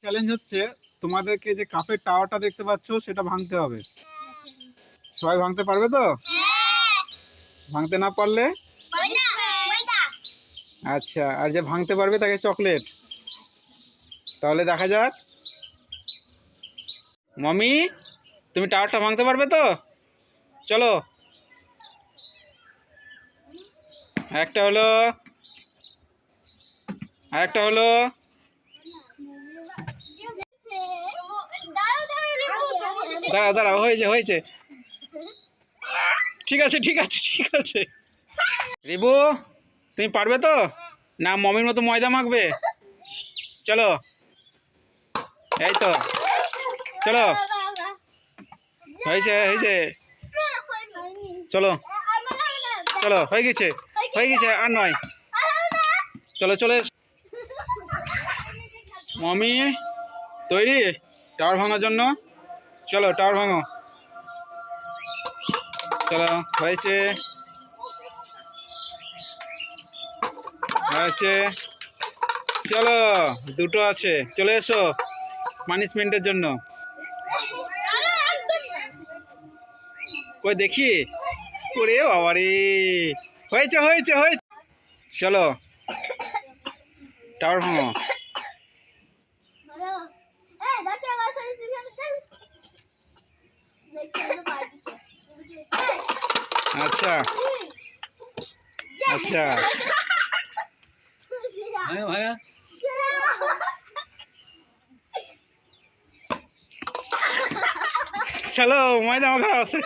Challenge হচ্ছে তোমাদেরকে যে কাপের টাওয়ারটা দেখতে পাচ্ছ, সেটা ভাঙতে হবে। সবাই ভাঙতে পারবে তো? ভাঙতে না পারলে? আচ্ছা আর যে ভাঙতে পারবে তাকে চকলেট তাহলে দেখা যাক। মমি, তুমি টাওয়ারটা ভাঙতে পারবে তো? চলো। একটা হলো, আরেকটা হলো দাঁড়াও দাঁড়াও, হয়েছে হয়েছে। ঠিক আছে ঠিক আছে ঠিক আছে। রিবু, তুমি পারবে তো? না, মমির মতো ময়দা মাখবে? চলো। এই তো। চলো। হয়েছে হয়েছে। চলো। চলো, হয়ে গেছে। হয়ে গেছে, আর নয়। চলো, চলে মমি, তৈরি? টাওয়ার ভাঙার জন্য? চলো টাওয়ার ভাঙো। চলো, হয়েছে। হয়েছে। চলো, দুটো আছে। চলে এসো পানিশমেন্টের জন্য। কই দেখি? ওরে বাবারে। হয়েছে হয়েছে হয়েছে। চলো টাওয়ার ভাঙো। 阿倩，阿倩，还有还有。Hello，好，谢。